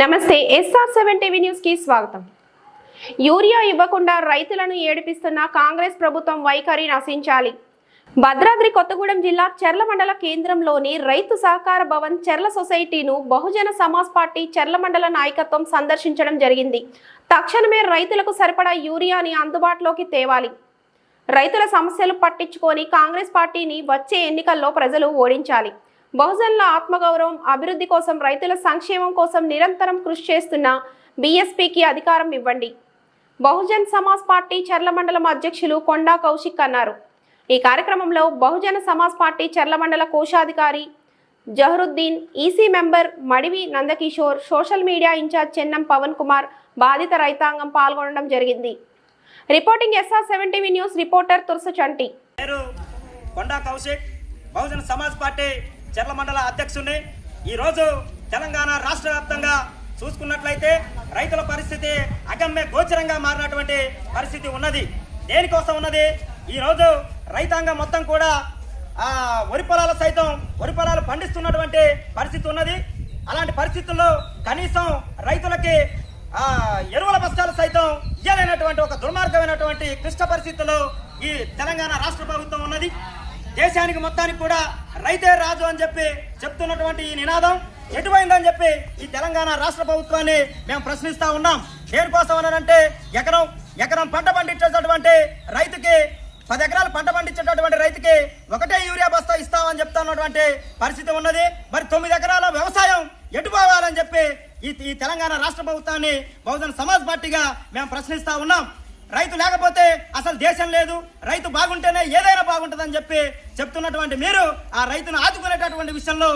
నమస్తే SR seven TV న్యూస్కి స్వాగతం. యూరియా ఇవ్వకుండా రైతులను ఏడిపిస్తున్న కాంగ్రెస్ ప్రభుత్వం వైఖరి నశించాలి. భద్రాద్రి కొత్తగూడెం జిల్లా చెర్ల మండల కేంద్రంలోని రైతు సహకార భవన్ చెర్ల సొసైటీను బహుజన సమాజ్ పార్టీ చెర్ల మండల నాయకత్వం సందర్శించడం జరిగింది. తక్షణమే రైతులకు సరిపడా యూరియాని అందుబాటులోకి తేవాలి. రైతుల సమస్యలు పట్టించుకొని కాంగ్రెస్ పార్టీని వచ్చే ఎన్నికల్లో ప్రజలు ఓడించాలి. బహుజనుల ఆత్మగౌరవం అభివృద్ధి కోసం రైతుల సంక్షేమం కోసం నిరంతరం కృషి చేస్తున్న బీఎస్పీకి అధికారం ఇవ్వండి. బహుజన్ సమాజ్ పార్టీ చర్ల మండలం అధ్యక్షులు కొండా కౌశిక్ అన్నారు. ఈ కార్యక్రమంలో బహుజన సమాజ్ పార్టీ చర్ల మండల కోశాధికారి Zaheeruddin EC member Madivi Nandakishore social media incharge Chennam Pavan Kumar బాధిత రైతాంగం పాల్గొనడం జరిగింది. Reporting SR seven TV news reporter Tursa Chanti. Konda Kaushik. Bahujan Samaj party Cherla మండల అధ్యక్షుడిని ఈరోజు తెలంగాణ రాష్ట్ర వ్యాప్తంగా చూసుకున్నట్లయితే రైతుల పరిస్థితి అగమ్య గోచరంగా మారినటువంటి పరిస్థితి ఉన్నది. దేనికోసం ఉన్నది? ఈరోజు రైతాంగం మొత్తం కూడా వరి పొలాలు సైతం వరి పొలాలు పండిస్తున్నటువంటి పరిస్థితి ఉన్నది. అలాంటి పరిస్థితుల్లో కనీసం రైతులకి ఎరువుల బస్తాలు సైతం ఇయ్యలేనటువంటి ఒక దుర్మార్గమైనటువంటి క్లిష్ట పరిస్థితుల్లో ఈ తెలంగాణ రాష్ట్ర ప్రభుత్వం ఉన్నది. దేశానికి మొత్తానికి కూడా రైతే రాజు అని చెప్పి చెప్తున్నటువంటి ఈ నినాదం ఎటువైందని చెప్పి ఈ తెలంగాణ రాష్ట్ర ప్రభుత్వాన్ని మేము ప్రశ్నిస్తా ఉన్నాం. దేనికోసం అనంటే ఎకరం ఎకరం పంట పండించేటటువంటి రైతుకి పది ఎకరాలు పంట పండించేటటువంటి రైతుకి ఒకటే యూరియా బస్తా ఇస్తామని చెప్తున్నటువంటి పరిస్థితి ఉన్నది. మరి తొమ్మిది ఎకరాల వ్యవసాయం ఎటు పోవాలని చెప్పి ఈ ఈ తెలంగాణ రాష్ట్ర ప్రభుత్వాన్ని బహుజన సమాజ్ పార్టీగా మేము ప్రశ్నిస్తా ఉన్నాం. రైతు లేకపోతే అసలు దేశం లేదు రైతు బాగుంటేనే ఏదైనా బాగుంటుందని చెప్పి చెప్తున్నటువంటి మీరు ఆ రైతును ఆదుకునేటటువంటి విషయంలో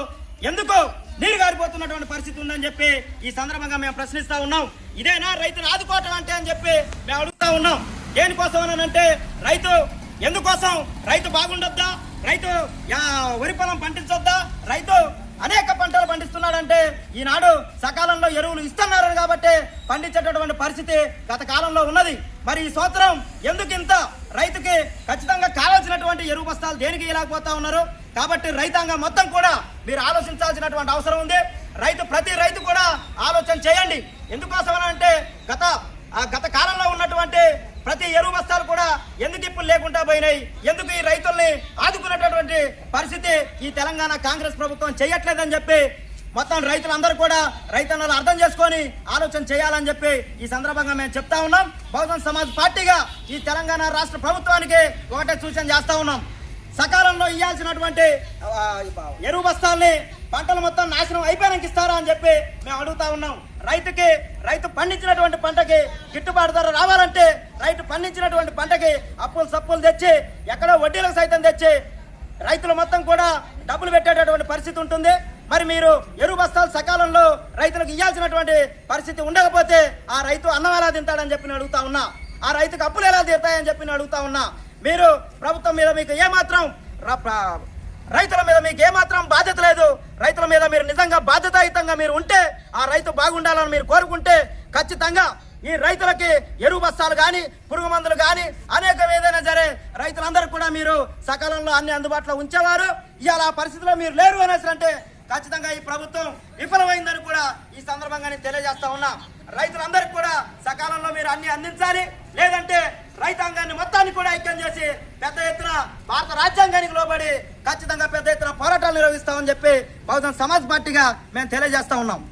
ఎందుకు నీరు గారిపోతున్నటువంటి పరిస్థితి ఉందని చెప్పి ఈ సందర్భంగా మేము ప్రశ్నిస్తా ఉన్నాం. ఇదేనా రైతును ఆదుకోవటం అంటే అని చెప్పి మేము అడుగుతా ఉన్నాం. దేనికోసం అంటే రైతు ఎందుకోసం? రైతు బాగుండొద్దా? రైతు వరి పొలం పండించొద్దా? రైతు అనేక పంటలు పండిస్తున్నాడంటే ఈనాడు సకాలంలో ఎరువులు ఇస్తున్నారు కాబట్టి పండించేటటువంటి పరిస్థితి గత కాలంలో ఉన్నది. మరి ఈ సంవత్సరం ఎందుకు ఇంత రైతుకి ఖచ్చితంగా కావాల్సినటువంటి ఎరువు బస్తాలు దేనికి ఇలాకపోతా ఉన్నారు? కాబట్టి రైతాంగం మొత్తం కూడా మీరు ఆలోచించాల్సినటువంటి అవసరం ఉంది. రైతు ప్రతి రైతు కూడా ఆలోచన చేయండి. ఎందుకోసం అంటే గత గత కాలంలో ఉన్నటువంటి ప్రతి ఎరువు బస్తాలు కూడా ఎందుకు ఇప్పుడు లేకుండా పోయినాయి? ఎందుకు ఈ రైతుల్ని ఆదుకునేటటువంటి పరిస్థితి ఈ తెలంగాణ కాంగ్రెస్ ప్రభుత్వం చేయట్లేదని చెప్పి మొత్తం రైతులందరూ కూడా రైతన్నలు అర్థం చేసుకొని ఆలోచన చేయాలని చెప్పి ఈ సందర్భంగా మేము చెప్తా ఉన్నాం. బహుజన్ సమాజ్ పార్టీగా ఈ తెలంగాణ రాష్ట్ర ప్రభుత్వానికి ఒకటే సూచన చేస్తా ఉన్నాం. సకాలంలో ఇవ్వాల్సినటువంటి ఎరువు బస్తాల్ని పంటలు మొత్తం నాశనం అయిపోయానికి ఇస్తారా అని చెప్పి మేము అడుగుతా ఉన్నాం. రైతుకి రైతు పండించినటువంటి పంటకి గిట్టుబాటు ధర రావాలంటే రైతు పండించినటువంటి పంటకి అప్పులు సప్పులు తెచ్చి ఎక్కడో వడ్డీలకు సైతం తెచ్చి రైతులు మొత్తం కూడా డబ్బులు పెట్టేటటువంటి పరిస్థితి ఉంటుంది. మరి మీరు ఎరువు బస్తాలు సకాలంలో రైతులకు ఇవ్వాల్సినటువంటి పరిస్థితి ఉండకపోతే ఆ రైతు అన్నం ఎలా తింటాడని చెప్పి అడుగుతా ఉన్నా. ఆ రైతుకు అప్పులు ఎలా తీరుతాయని చెప్పి అడుగుతా ఉన్నా. మీరు ప్రభుత్వం మీద మీకు ఏమాత్రం రైతుల మీద మీకు ఏమాత్రం బాధ్యత లేదు. రైతుల మీద మీరు నిజంగా బాధ్యతాయుతంగా మీరు ఉంటే ఆ రైతు బాగుండాలని మీరు కోరుకుంటే ఖచ్చితంగా ఈ రైతులకి ఎరువు బస్తాలు కానీ పురుగు మందులు కానీ అనేక ఏదైనా సరే రైతులందరూ కూడా మీరు సకాలంలో అన్ని అందుబాటులో ఉంచేవారు. ఇవాళ ఆ పరిస్థితిలో మీరు లేరు అనేసి అంటే ఖచ్చితంగా ఈ ప్రభుత్వం విఫలమైందని కూడా ఈ సందర్భంగా నేను తెలియజేస్తా ఉన్నా. రైతులందరికీ కూడా సకాలంలో మీరు అన్ని అందించాలి. లేదంటే రైతాంగాన్ని మొత్తాన్ని కూడా ఐక్యం చేసి పెద్ద ఎత్తున భారత రాజ్యాంగానికి లోబడి ఖచ్చితంగా పెద్ద ఎత్తున పోరాటాలు నిర్వహిస్తామని చెప్పి బహుజన్ సమాజ్ పార్టీగా మేము తెలియజేస్తా ఉన్నాం.